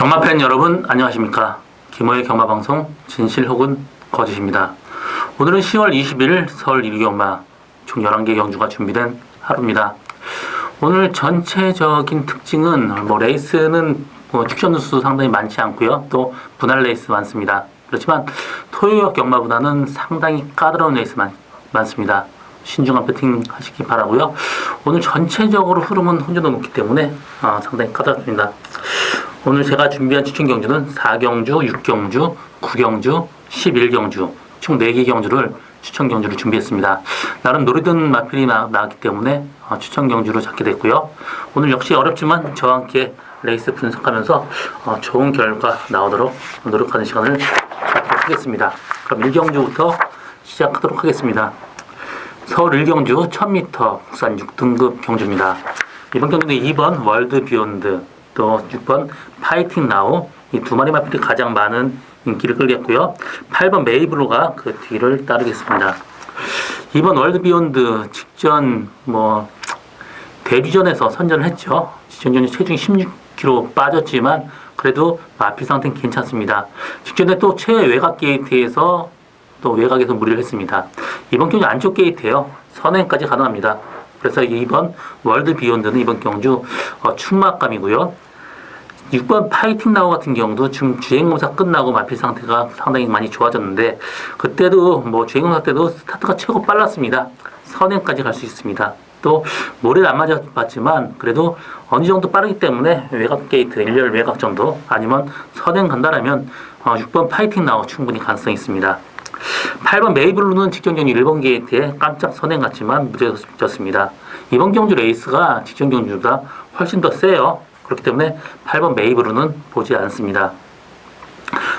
경마 팬 여러분 안녕하십니까? 김호의 경마 방송 진실 혹은 거짓입니다. 오늘은 10월 20일 서울 1기 경마 총 11개 경주가 준비된 하루입니다. 오늘 전체적인 특징은 뭐 레이스는 뭐 축전 수수 상당히 많지 않고요. 또 분할 레이스 많습니다. 그렇지만 토요일 경마보다는 상당히 까다로운 레이스 많, 많습니다. 신중한 배팅 하시기 바라고요. 오늘 전체적으로 흐름은 혼조도 높기 때문에 어, 상당히 까다롭습니다 오늘 제가 준비한 추천 경주는 4경주, 6경주, 9경주, 11경주 총 4개 경주를 추천 경주를 준비했습니다. 나름 노리던 마필이 나, 나왔기 때문에 어, 추천 경주로 잡게 됐고요. 오늘 역시 어렵지만 저와 함께 레이스 분석하면서 어, 좋은 결과 나오도록 노력하는 시간을 갖도록 하겠습니다. 그럼 1경주부터 시작하도록 하겠습니다. 서울 1경주 1000m 국산 6등급 경주입니다. 이번 경주는 2번 월드 비욘드 또 6번 파이팅 나우 이 두 마리 마필이 가장 많은 인기를 끌겠고요. 8번 메이블로가 그 뒤를 따르겠습니다. 2번 월드 비욘드 직전 뭐 데뷔전에서 선전을 했죠. 직전전에 체중이 16kg 빠졌지만 그래도 마필 상태는 괜찮습니다. 직전에 또 최외 외곽 게이트에서 또 외곽에서 무리를 했습니다. 이번 경주 안쪽 게이트에요. 선행까지 가능합니다. 그래서 이번 월드 비욘드는 이번 경주 어, 충막감이고요. 6번 파이팅 나우 같은 경우도 지금 주행검사 끝나고 마필 상태가 상당히 많이 좋아졌는데 그때도 뭐 주행검사 때도 스타트가 최고 빨랐습니다. 선행까지 갈 수 있습니다. 또 모래를 안 맞아봤지만 그래도 어느 정도 빠르기 때문에 외곽 게이트 1열 외곽 정도 아니면 선행 간다라면 어, 6번 파이팅 나우 충분히 가능성이 있습니다. 8번 메이블루는 직전 경주 1번 게이트에 깜짝 선행 같지만 무죄졌습니다. 이번 경주 레이스가 직전 경주보다 훨씬 더 세요. 그렇기 때문에 8번 메이블루는 보지 않습니다.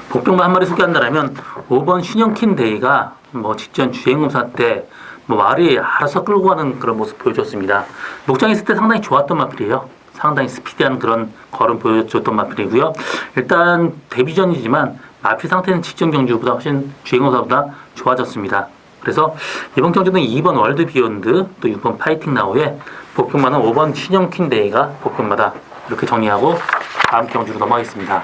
복병만 한 마리 소개한다면 5번 신영킨 데이가 뭐 직전 주행검사 때 뭐 말이 알아서 끌고 가는 그런 모습 보여줬습니다. 목장에 있을 때 상당히 좋았던 마필이에요. 상당히 스피디한 그런 걸음 보여줬던 마필이고요. 일단 데뷔전이지만 마필 상태는 직전 경주보다 훨씬 주행검사보다 좋아졌습니다. 그래서 이번 경주는 2번 월드 비욘드 또 6번 파이팅 나우에 복병만은 5번 신영킨 데이가 복병마다 이렇게 정리하고 다음 경주로 넘어가겠습니다.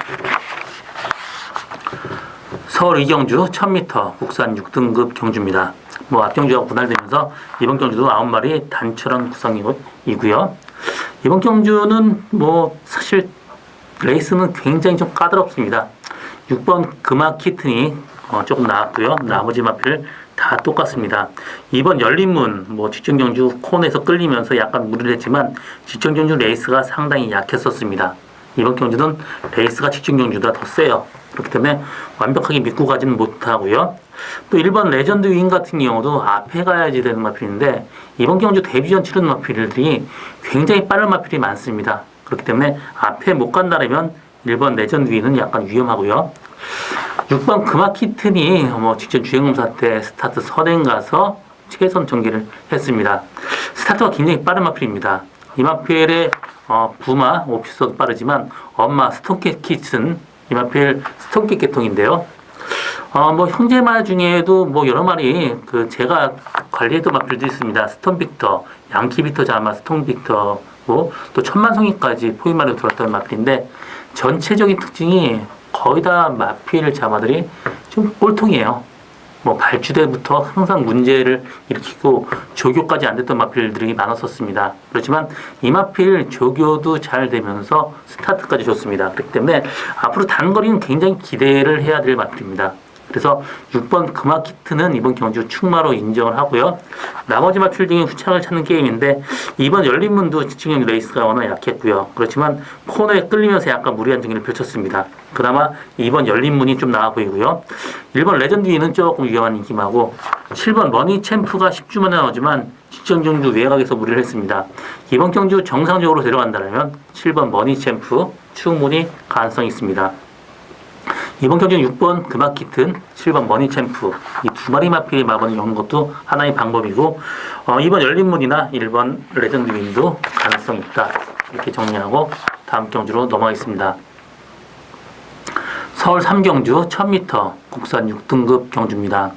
서울 이경주 1000m 국산 6등급 경주입니다. 뭐 앞경주하고 분할되면서 이번 경주도 9마리 단철한 구성이고요. 이번 경주는 뭐 사실 레이스는 굉장히 좀 까다롭습니다. 6번 금화 키튼이 어, 조금 나왔고요. 나머지 마필 다 똑같습니다. 이번 열린문 뭐 직전 경주 콘에서 끌리면서 약간 무리를 했지만 직전 경주 레이스가 상당히 약했었습니다. 이번 경주는 레이스가 직전 경주보다 더 세요. 그렇기 때문에 완벽하게 믿고 가지는 못하고요. 또 1번 레전드 윙 같은 경우도 앞에 가야지 되는 마필인데 이번 경주 데뷔전 치르는 마필들이 굉장히 빠른 마필이 많습니다. 그렇기 때문에 앞에 못 간다면 1번 레전드 윙은 약간 위험하고요. 6번 금화키튼이 뭐 직전 주행검사 때 스타트 선행 가서 최선 전개를 했습니다. 스타트가 굉장히 빠른 마필입니다. 이 마필의 어, 부마 오피스도 빠르지만 엄마 스톤캣 키튼 이 마필 스톤캣 계통인데요. 어, 뭐 형제마 중에도 뭐 여러 마리 그 제가 관리했던 마필도 있습니다. 스톤 빅터, 양키 빅터 자마 스톤 빅터고 또 천만송이까지 포위마로 들었던 마필인데 전체적인 특징이 거의 다 마필 자마들이 좀 꼴통이에요. 뭐 발주대부터 항상 문제를 일으키고 조교까지 안 됐던 마필들이 많았었습니다. 그렇지만 이 마필 조교도 잘 되면서 스타트까지 좋습니다. 그렇기 때문에 앞으로 단거리는 굉장히 기대를 해야 될 마필입니다. 그래서 6번 금화 키트는 이번 경주 충마로 인정을 하고요. 나머지 마필 중에 후창을 찾는 게임인데 이번 열린문도 지칭형 레이스가 워낙 약했고요. 그렇지만 코너에 끌리면서 약간 무리한 경기를 펼쳤습니다. 그나마 이번 열린문이 좀 나아 보이고요. 1번 레전드 위는 조금 위험한 인기마고 7번 머니 챔프가 10주 만에 나오지만 직전 경주 외곽에서 무리를 했습니다. 이번 경주 정상적으로 데려간다면 7번 머니 챔프 충분히 가능성이 있습니다. 이번 경기는 6번 금화키튼, 7번 머니챔프 이 두 마리 마필 마번을 여는 것도 하나의 방법이고 어, 이번 열린문이나 1번 레전드 윈도 가능성이 있다 이렇게 정리하고 다음 경주로 넘어가겠습니다. 서울 3경주 1000m 국산 6등급 경주입니다.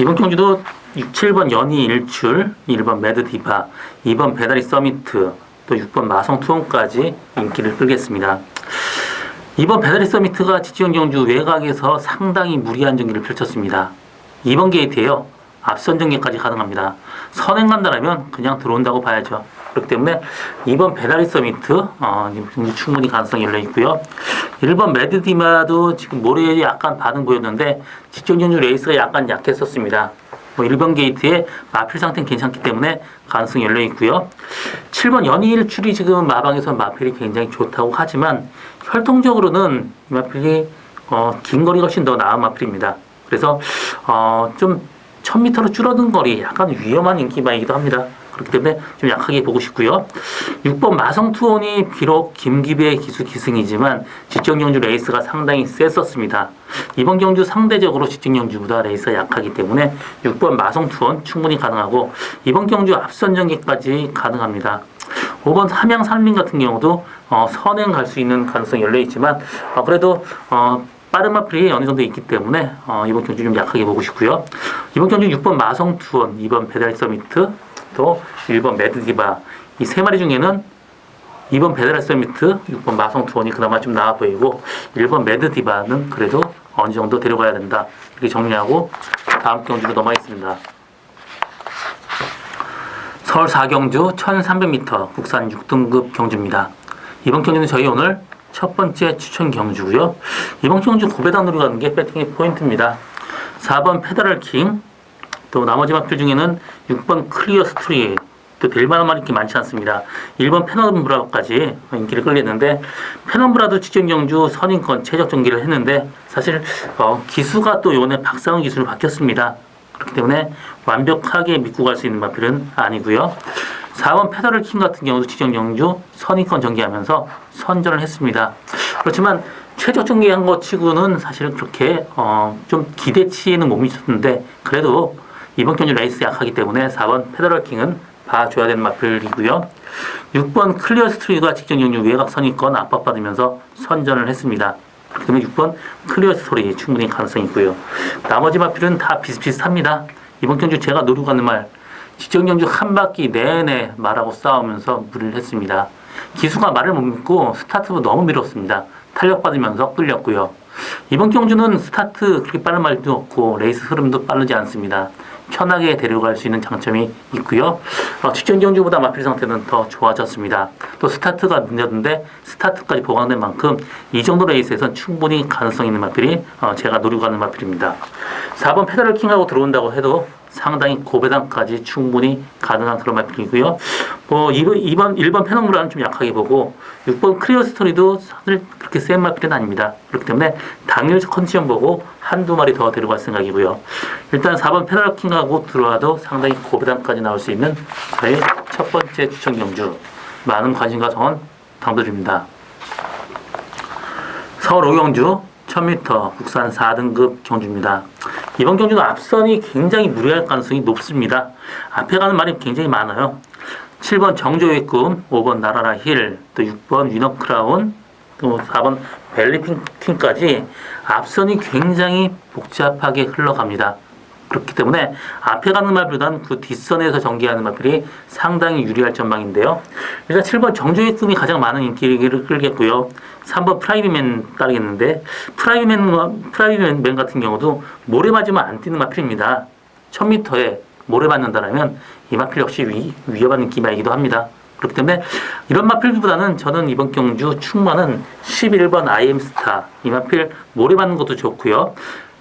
이번 경주도 6, 7번 연희 일출, 1번 매드디바, 2번 배다리 서미트, 또 6번 마성 투혼까지 인기를 끌겠습니다. 이번 배달의 서미트가 지지형 경주 외곽에서 상당히 무리한 경기를 펼쳤습니다. 이번 게이트에요. 앞선 전개까지 가능합니다. 선행 간다라면 그냥 들어온다고 봐야죠. 그렇기 때문에 이번 배달의 서미트 어, 충분히 가능성이 열려 있고요. 1번 매드디마도 지금 모레에 약간 반응 보였는데 경주 레이스가 약간 약했었습니다. 뭐 1번 게이트의 마필 상태는 괜찮기 때문에 가능성이 열려 있고요. 7번 연이일 출이 지금 마방에서 마필이 굉장히 좋다고 하지만 혈통적으로는 이 마필이 어, 긴 거리가 훨씬 더 나은 마필입니다. 그래서 어, 좀 1000m로 줄어든 거리 약간 위험한 인기마이기도 합니다. 그렇기 때문에 좀 약하게 보고 싶고요. 6번 마성투원이 비록 김기배의 기수 기승이지만 직전경주 레이스가 상당히 셌었습니다. 이번 경주 상대적으로 직전경주보다 레이스가 약하기 때문에 6번 마성투원 충분히 가능하고 이번 경주 앞선 전개까지 가능합니다. 5번 삼양 산림 같은 경우도 어, 선행 갈 수 있는 가능성이 열려 있지만 어, 그래도 어, 빠른 마플이 어느 정도 있기 때문에 어, 이번 경주 좀 약하게 보고 싶고요. 이번 경주 6번 마성 투원, 2번 배달 서미트, 또 1번 매드디바 이 세 마리 중에는 2번 배달 서미트, 6번 마성 투원이 그나마 좀 나아 보이고 1번 매드디바는 그래도 어느 정도 데려가야 된다. 이렇게 정리하고 다음 경주로 넘어가겠습니다. 서울 4경주 1300m 국산 6등급 경주입니다. 이번 경주는 저희 오늘 첫 번째 추천 경주고요. 이번 경주 고배당 노리 가는 게 배팅의 포인트입니다. 4번 페더럴 킹, 또 나머지 마필 중에는 6번 클리어 스토리, 또 될만한 말이 이렇게 많지 않습니다. 1번 페넘브라까지 인기를 끌렸는데 페넘브라도 직전 경주 선인권 최적 전기를 했는데 사실 어, 기수가 또 요번에 박상훈 기수로 바뀌었습니다. 그렇기 때문에 완벽하게 믿고 갈 수 있는 마필은 아니고요. 4번 페더럴 킹 같은 경우도 직전 경주 선인권 전개하면서 선전을 했습니다. 그렇지만 최저 전개한 것 치고는 사실 그렇게 어, 좀 기대치에는 못 미쳤는데 그래도 이번 경주 레이스 약하기 때문에 4번 페더럴 킹은 봐줘야 되는 마필이고요. 6번 클리어 스트리가 직전 경주 외곽 선인권 압박받으면서 선전을 했습니다. 때문에 6번 클리어 스토리 충분히 가능성이 있고요. 나머지 마필은 다 비슷비슷합니다. 이번 경주 제가 노리고 가는 말 직전 경주 한 바퀴 내내 말하고 싸우면서 무리를 했습니다. 기수가 말을 못 믿고 스타트도 너무 밀었습니다. 탄력받으면서 끌렸고요. 이번 경주는 스타트 그렇게 빠른 말도 없고 레이스 흐름도 빠르지 않습니다. 편하게 데려갈 수 있는 장점이 있고요. 어, 직전 경주보다 마필 상태는 더 좋아졌습니다. 또 스타트가 늦었는데 스타트까지 보강된 만큼 이 정도 레이스에선 충분히 가능성 있는 마필이 어, 제가 노리고 가는 마필입니다. 4번 페달을 킹하고 들어온다고 해도 상당히 고배당까지 충분히 가능한 그런 마필이고요. 뭐 2번, 2번 1번 페넘브라는 좀 약하게 보고 6번 크리어 스토리도 사실 그렇게 센 마필은 아닙니다. 그렇기 때문에 당일 컨디션 보고 한두 마리 더 데려갈 생각이고요. 일단 4번 페널킹하고 들어와도 상당히 고배당까지 나올 수 있는 저의 첫 번째 추천 경주. 많은 관심과 성원 당도드립니다. 서울 오경주 1000m 국산 4등급 경주입니다. 이번 경주는 앞선이 굉장히 무리할 가능성이 높습니다. 앞에 가는 말이 굉장히 많아요. 7번 정조의 꿈, 5번 나라라 힐, 또 6번 위너 크라운, 또 4번 벨리핑까지 앞선이 굉장히 복잡하게 흘러갑니다. 그렇기 때문에 앞에 가는 말보다는 그 뒷선에서 전개하는 말들이 상당히 유리할 전망인데요. 일단 7번 정조의 꿈이 가장 많은 인기를 끌겠고요. 3번 프라이빗맨 따르겠는데 프라이빗맨 프라이빗맨 같은 경우도 모래 맞으면 안 뛰는 마필입니다. 1000m에 모래 맞는다라면 이 마필 역시 위, 위험한 인기마이기도 합니다. 그렇기 때문에 이런 마필보다는 저는 이번 경주 충만은 11번 IM스타 이 마필 모래 맞는 것도 좋고요.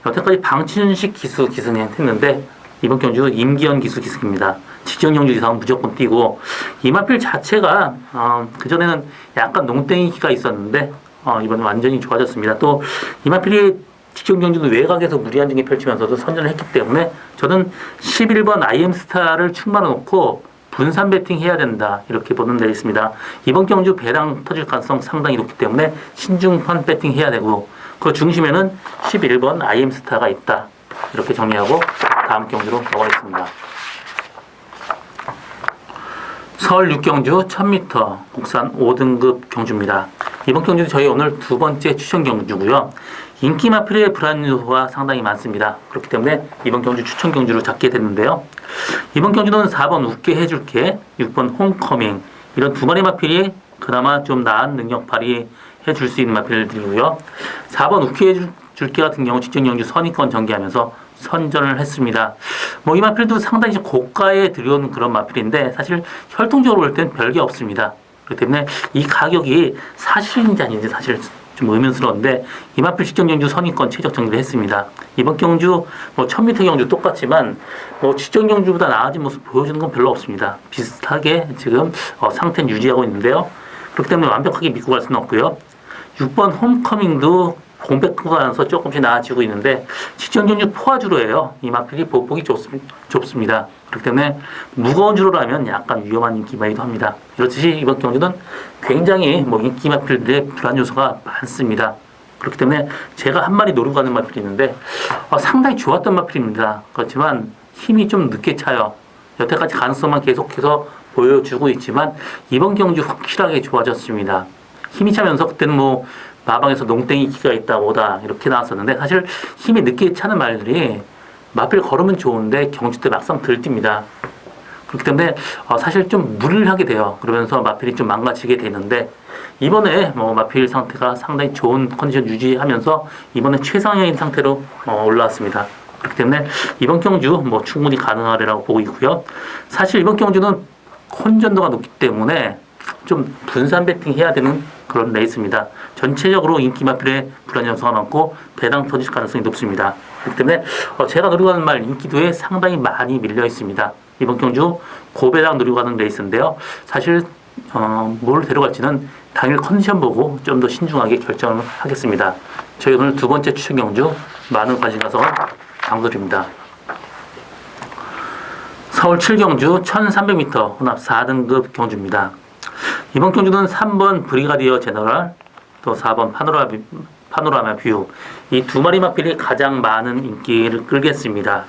여태까지 방춘식 기수 기승에 했는데 이번 경주 임기현 기수 기승입니다. 직전 경주 이상은 무조건 뛰고 이마필 자체가 어, 그 전에는 약간 농땡이기가 있었는데 어, 이번에 완전히 좋아졌습니다. 또 이마필이 직전 경주도 외곽에서 무리한 중에 펼치면서도 선전을 했기 때문에 저는 11번 IM스타를 충만해 놓고 분산 배팅 해야 된다 이렇게 보는 데 있습니다. 이번 경주 배당 터질 가능성 상당히 높기 때문에 신중판 배팅 해야 되고 그 중심에는 11번 IM스타가 있다 이렇게 정리하고 다음 경주로 넘어가겠습니다. 서울 6경주 1000m 국산 5등급 경주입니다. 이번 경주는 저희 오늘 두 번째 추천 경주고요. 인기 마필의 불안 요소가 상당히 많습니다. 그렇기 때문에 이번 경주 추천 경주로 잡게 됐는데요. 이번 경주는 4번 웃게 해줄게, 6번 홈커밍 이런 두 마리 마필이 그나마 좀 나은 능력 발휘 줄 수 있는 마필들이고요. 4번 우키해 줄- 줄게 같은 경우 직전 경주 선의권 전개하면서 선전을 했습니다. 뭐 이 마필도 상당히 좀 고가에 들여온 그런 마필인데 사실 혈통적으로 볼 땐 별게 없습니다. 그렇기 때문에 이 가격이 사실인지 아닌지 사실 좀 의문스러운데 이 마필 직전 경주 선의권 최적 정리를 했습니다. 이번 경주 뭐 1000m 경주 똑같지만 뭐 직전 경주보다 나아진 모습 보여주는 건 별로 없습니다. 비슷하게 지금 어, 상태는 유지하고 있는데요. 그렇기 때문에 완벽하게 믿고 갈 수는 없고요. 6번 홈커밍도 공백 구간에서 조금씩 나아지고 있는데 직전 경주 포화주로예요. 이 마필이 보폭이 좁습, 좁습 니다. 그렇기 때문에 무거운 주로라면 약간 위험한 인기마이도 합니다. 이렇듯이 이번 경주는 굉장히 뭐 인기 마필들의 불안 요소가 많습니다. 그렇기 때문에 제가 한 마리 노리고 가는 마필이 있는데 어, 상당히 좋았던 마필입니다. 그렇지만 힘이 좀 늦게 차요. 여태까지 가능성만 계속해서 보여주고 있지만 이번 경주 확실하게 좋아졌습니다. 힘이 차면서 그때는 뭐 마방에서 농땡이 기가 있다 오다 이렇게 나왔었는데 사실 힘이 늦게 차는 말들이 마필 걸으면 좋은데 경주 때 막상 들뜁니다. 그렇기 때문에 어, 사실 좀 무리를 하게 돼요. 그러면서 마필이 좀 망가지게 되는데 이번에 뭐 마필 상태가 상당히 좋은 컨디션 유지하면서 이번에 최상위인 상태로 어, 올라왔습니다. 그렇기 때문에 이번 경주 뭐 충분히 가능하리라고 보고 있고요. 사실 이번 경주는 컨전도가 높기 때문에 좀 분산 배팅 해야 되는 그런 레이스입니다. 전체적으로 인기 마필의 불안 요소가 많고 배당 터질 가능성이 높습니다. 그렇기 때문에 어, 제가 노리고 가는 말 인기도에 상당히 많이 밀려 있습니다. 이번 경주 고배당 노리고 가는 레이스인데요. 사실 어, 뭘 데려갈지는 당일 컨디션 보고 좀 더 신중하게 결정을 하겠습니다. 저희 오늘 두 번째 추천 경주 많은 관심 가서 강조드립니다. 서울 7경주 1300m 혼합 4등급 경주입니다. 이번 경주는 3번 브리가디어 제너럴 또 4번 파노라, 파노라마 뷰 이 두 마리 마필이 가장 많은 인기를 끌겠습니다.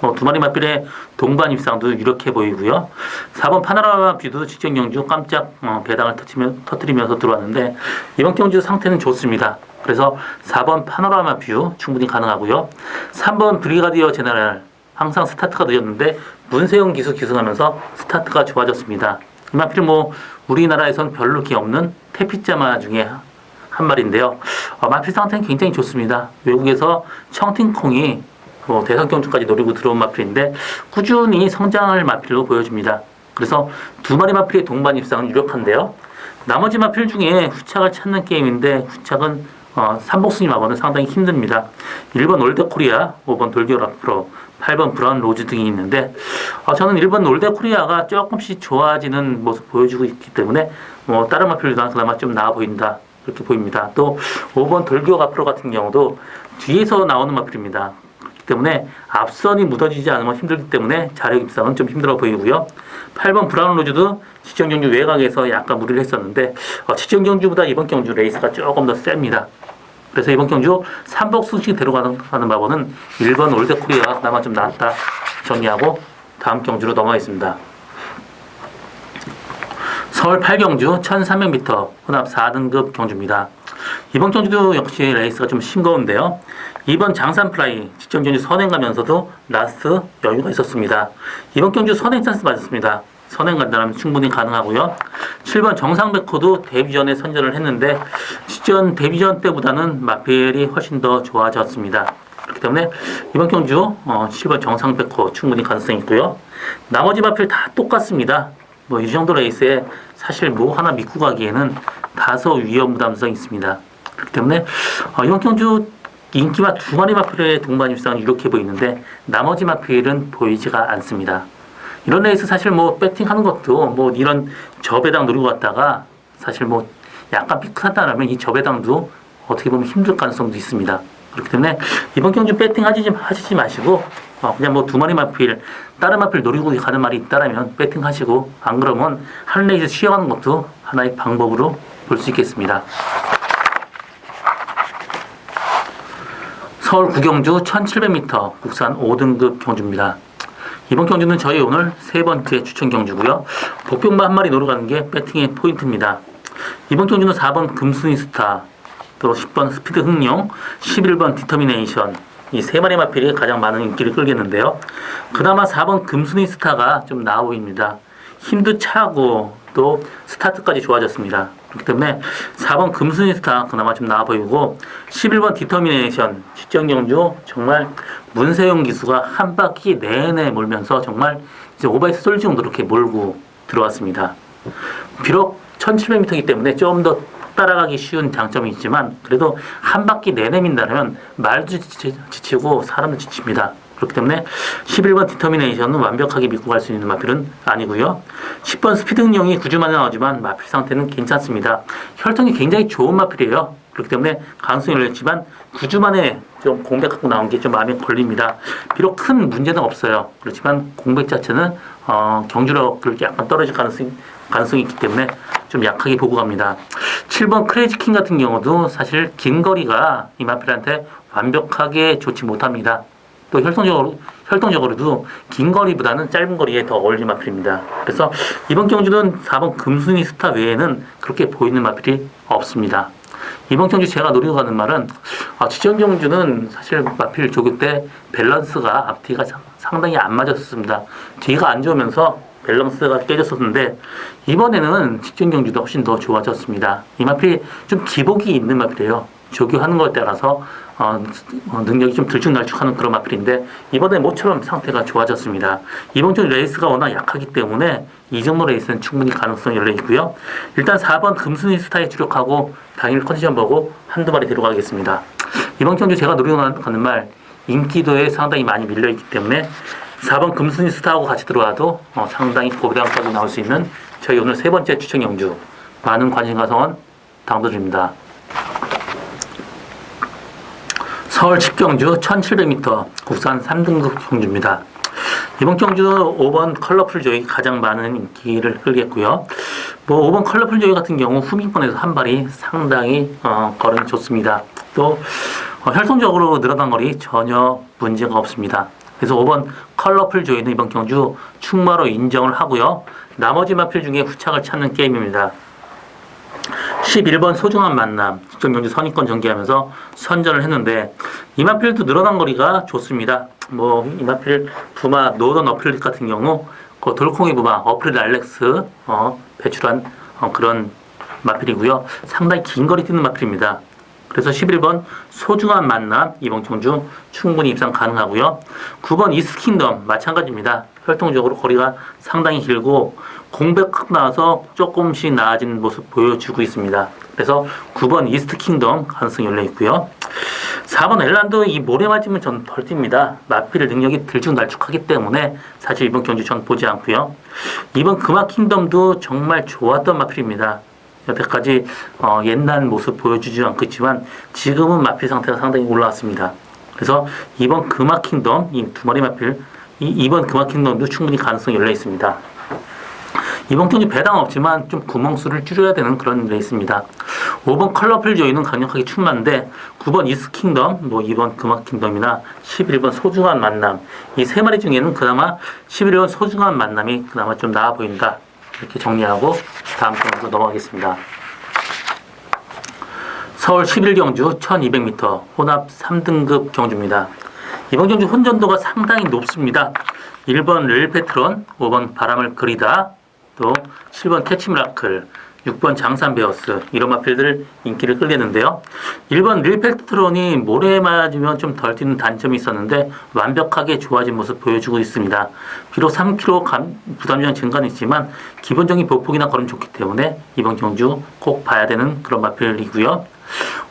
뭐두 마리 마필의 동반 입상도 유력해 보이고요. 4번 파노라마 뷰도 직전 경주 깜짝 어, 배당을 터트리며, 터트리면서 들어왔는데 이번 경주 상태는 좋습니다. 그래서 4번 파노라마 뷰 충분히 가능하고요. 3번 브리가디어 제너럴 항상 스타트가 늦었는데 문세영 기수 기승하면서 스타트가 좋아졌습니다. 이마필 뭐 우리나라에선 별로 기 없는 태피자마 중에 한 마리인데요. 어, 마필 상태는 굉장히 좋습니다. 외국에서 청팅콩이 뭐 대선 경주까지 노리고 들어온 마필인데 꾸준히 성장을 마필로 보여줍니다. 그래서 두 마리 마필의 동반 입상은 유력한데요. 나머지 마필 중에 후착을 찾는 게임인데 후착은 어, 마법은 상당히 힘듭니다. 1번 올드코리아, 5번 돌기어라프로, 8번 브라운 로즈 등이 있는데 어, 저는 1번 올드코리아가 조금씩 좋아지는 모습 보여주고 있기 때문에 뭐 다른 마필보다 그나마 좀 나아 보인다. 그렇게 보입니다. 또 5번 돌기어 앞으로 같은 경우도 뒤에서 나오는 마필입니다. 그렇기 때문에 앞선이 묻어지지 않으면 힘들기 때문에 자력 입상은 좀 힘들어 보이고요. 8번 브라운 로즈도 직전 경주 외곽에서 약간 무리를 했었는데 어, 직전 경주보다 이번 경주 레이스가 조금 더 셉니다. 그래서 이번 경주 삼복 승식 하는 바보는 1번 올드코리아가 그나마 좀 낫다 정리하고 다음 경주로 넘어가겠습니다. 서울 8경주 1300m 혼합 4등급 경주입니다. 이번 경주도 역시 레이스가 좀 싱거운데요. 2번 장산 플라이 직전 경주 선행 가면서도 라스트 여유가 있었습니다. 이번 경주 선행 찬스 맞았습니다. 선행 간다면 충분히 가능하고요. 7번 정상백호도 데뷔 전에 선전을 했는데 직전 데뷔 전 때보다는 마필이 훨씬 더 좋아졌습니다. 그렇기 때문에 이번 경주 어, 7번 정상백호 충분히 가능성이 있고요. 나머지 마필 다 똑같습니다. 뭐 이 정도 레이스에 사실 뭐 하나 믿고 가기에는 다소 위험 부담성이 있습니다. 그렇기 때문에 어, 이번 경주 인기마 두 마리 마필의 동반 입상은 유력해 보이는데 나머지 마필은 보이지가 않습니다. 이런 레이스 사실 뭐 배팅하는 것도 뭐 이런 저배당 노리고 갔다가 사실 뭐 약간 삐끗하다라면 이 저배당도 어떻게 보면 힘들 가능성도 있습니다. 그렇기 때문에 이번 경주 배팅 하지 좀 하시지 마시고 어, 그냥 뭐 두 마리 마필 다른 마필 노리고 가는 말이 있다라면 배팅 하시고 안 그러면 한 레이스 쉬어가는 것도 하나의 방법으로 볼 수 있겠습니다. 서울 구경주 1700m 국산 5등급 경주입니다. 이번 경주는 저희 오늘 세 번째 추천 경주고요. 복병마 한 마리 노러 가는 게 배팅의 포인트입니다. 이번 경주는 4번 금순이 스타, 또 10번 스피드 흥룡, 11번 디터미네이션 이 세 마리 마필이 가장 많은 인기를 끌겠는데요. 그나마 4번 금순이 스타가 좀 나아 보입니다. 힘도 차고 또 스타트까지 좋아졌습니다. 그렇기 때문에 4번 금순위 스타 그나마 좀 나아 보이고 11번 디터미네이션 직전 경주 정말 문세용 기수가 한 바퀴 내내 몰면서 정말 이제 오바이스 쏠 정도로 이렇게 몰고 들어왔습니다. 비록 1700m이기 때문에 좀 더 따라가기 쉬운 장점이 있지만 그래도 한 바퀴 내내 민다면 말도 지치- 지치고 사람도 지칩니다. 그렇기 때문에 11번 디터미네이션은 완벽하게 믿고 갈 수 있는 마필은 아니고요. 10번 스피드 응용이 9주 만에 나오지만 마필 상태는 괜찮습니다. 혈통이 굉장히 좋은 마필이에요. 그렇기 때문에 가능성이 열렸지만 9주 만에 좀 공백하고 나온 게 좀 마음에 걸립니다. 비록 큰 문제는 없어요. 그렇지만 공백 자체는 어, 경주력을 약간 떨어질 가능성이, 가능성이 있기 때문에 좀 약하게 보고 갑니다. 7번 크레이지킹 같은 경우도 사실 긴 거리가 이 마필한테 완벽하게 좋지 못합니다. 또 혈통적으로 혈통적으로도 긴 거리보다는 짧은 거리에 더 어울리는 마필입니다. 그래서 이번 경주는 4번 금순이 스타 외에는 그렇게 보이는 마필이 없습니다. 이번 경주 제가 노리고 가는 말은 아, 지전 경주는 사실 마필 조교 때 밸런스가 앞뒤가 상- 상당히 안 맞았습니다. 뒤가 안 좋으면서 밸런스가 깨졌었는데 이번에는 직전 경주도 훨씬 더 좋아졌습니다. 이 마필이 좀 기복이 있는 마필이에요. 조교하는 것에 따라서 어, 어, 능력이 좀 들쭉날쭉하는 그런 마필인데 이번에 모처럼 상태가 좋아졌습니다. 이번 주 레이스가 워낙 약하기 때문에 이 정도 레이스는 충분히 가능성이 열려 있고요. 일단 4번 금순위 스타에 주력하고 당일 컨디션 보고 한두 마리 데려가겠습니다. 이번 경주 제가 노리고 가는 말 인기도에 상당히 많이 밀려 있기 때문에 4번 금순위 스타하고 같이 들어와도 어, 상당히 고부담까지 나올 수 있는 저희 오늘 세 번째 추천 경주 많은 관심과 성원 당도드립니다. 서울 칩경주 1700m 국산 3등급 경주입니다. 이번 경주 5번 컬러풀 조이 가장 많은 인기를 끌겠고요. 뭐 5번 컬러풀 조이 같은 경우 후미권에서 한 발이 상당히 어, 거름이 좋습니다. 또 어, 혈통적으로 늘어난 거리 전혀 문제가 없습니다. 그래서 5번 컬러풀 조이는 이번 경주 충마로 인정을 하고요. 나머지 마필 중에 후착을 찾는 게임입니다. 11번 소중한 만남 직전 경주 선입권 전개하면서 선전을 했는데 이마필도 늘어난 거리가 좋습니다. 뭐 이마필 부마 노던 어필 같은 경우 그 돌콩이 부마 어필 알렉스 어, 배출한 어, 그런 마필이고요. 상당히 긴 거리 뛰는 마필입니다. 그래서 11번 소중한 만남 경주 충분히 입상 가능하고요. 9번 이스킹덤 마찬가지입니다. 혈통적으로 거리가 상당히 길고 공백하고 나서 조금씩 나아진 모습 보여주고 있습니다. 그래서 9번 이스트 킹덤 가능성이 열려 있고요. 4번 엘란드 이 모래 맞으면 전덜 뜁니다. 마필 능력이 들쭉날쭉하기 때문에 사실 이번 경주 전 보지 않고요. 2번 금화 킹덤도 정말 좋았던 마필입니다. 여태까지 어, 옛날 모습 보여주지 않고 있지만 지금은 마필 상태가 상당히 올라왔습니다. 그래서 이번 금화 킹덤 이 두 마리 마필 이, 이번 금화 킹덤도 충분히 가능성이 열려 있습니다. 이번 경기 배당 없지만 좀 구멍수를 줄여야 되는 그런 레이스입니다. 5번 컬러풀 조이는 강력하게 충만한데 9번 이스킹덤, 뭐 2번 금화킹덤이나 11번 소중한 만남 이 세 마리 중에는 그나마 11번 소중한 만남이 그나마 좀 나아 보인다. 이렇게 정리하고 다음 경기로 넘어가겠습니다. 서울 11경주 1200m 혼합 3등급 경주입니다. 이번 경주 혼전도가 상당히 높습니다. 1번 릴페트론, 5번 바람을 그리다, 또 7번 캐치미라클, 6번 장산베어스 이런 마필들 인기를 끌겠는데요. 1번 릴페트론이 모래에 맞으면 좀 덜 뛰는 단점이 있었는데 완벽하게 좋아진 모습 보여주고 있습니다. 비록 3kg 감, 부담량 증가는 있지만 기본적인 보폭이나 걸음 좋기 때문에 이번 경주 꼭 봐야 되는 그런 마필이고요.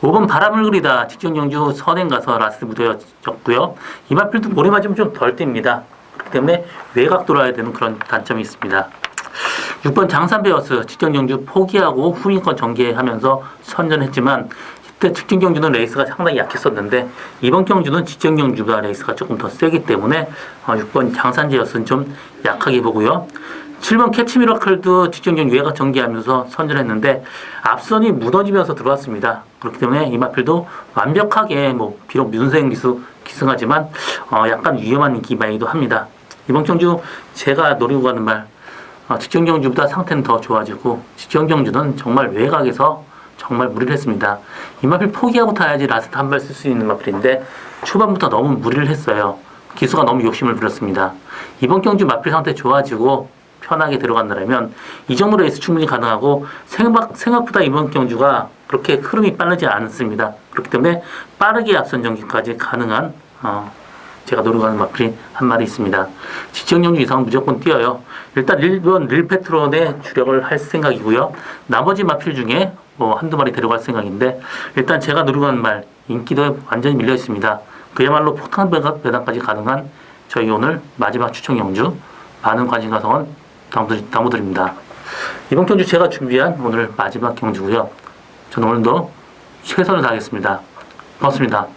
5번 바람을 그리다 직전 경주 선행 가서 라스트 무더졌고요. 이 마필도 모래 맞으면 좀 덜 뜁니다. 그렇기 때문에 외곽 돌아야 되는 그런 단점이 있습니다. 6번 장산베어스 직전 경주 포기하고 후위권 전개하면서 선전했지만 이때 직전 경주는 레이스가 상당히 약했었는데 이번 경주는 직전 경주가 레이스가 조금 더 세기 때문에 어, 6번 장산제어스는 좀 약하게 보고요. 7번 캐치미러클도 직전 경주 외곽 전개하면서 선전했는데 앞선이 무너지면서 들어왔습니다. 그렇기 때문에 이 마필도 완벽하게 뭐 비록 윤생 기수 기승하지만 어, 약간 위험한 인기이기도 합니다. 이번 경주 제가 노리고 가는 말 어, 직전 경주보다 상태는 더 좋아지고 직전 경주는 정말 외곽에서 정말 무리를 했습니다. 이 마필 포기하고 타야지 라스트 한 발 쓸 수 있는 마필인데 초반부터 너무 무리를 했어요. 기수가 너무 욕심을 부렸습니다. 이번 경주 마필 상태 좋아지고 편하게 들어간다면 이 정도 레이스 충분히 가능하고 생각, 생각보다 이번 경주가 그렇게 흐름이 빠르지 않습니다. 그렇기 때문에 빠르게 앞선 전기까지 가능한 어, 제가 노력하는 마필이 한 마리 있습니다. 지정용주 이상은 무조건 뛰어요. 일단 1번 릴페트론에 주력을 할 생각이고요. 나머지 마필 중에 뭐 한두 마리 데려갈 생각인데 일단 제가 노력하는 말 인기도 완전히 밀려 있습니다. 그야말로 폭탄 배당- 배당까지 가능한 저희 오늘 마지막 추천 경주 많은 관심 가성은 당부드리- 당부드립니다. 이번 경주 제가 준비한 오늘 마지막 경주고요. 저는 오늘도 최선을 다하겠습니다. 고맙습니다.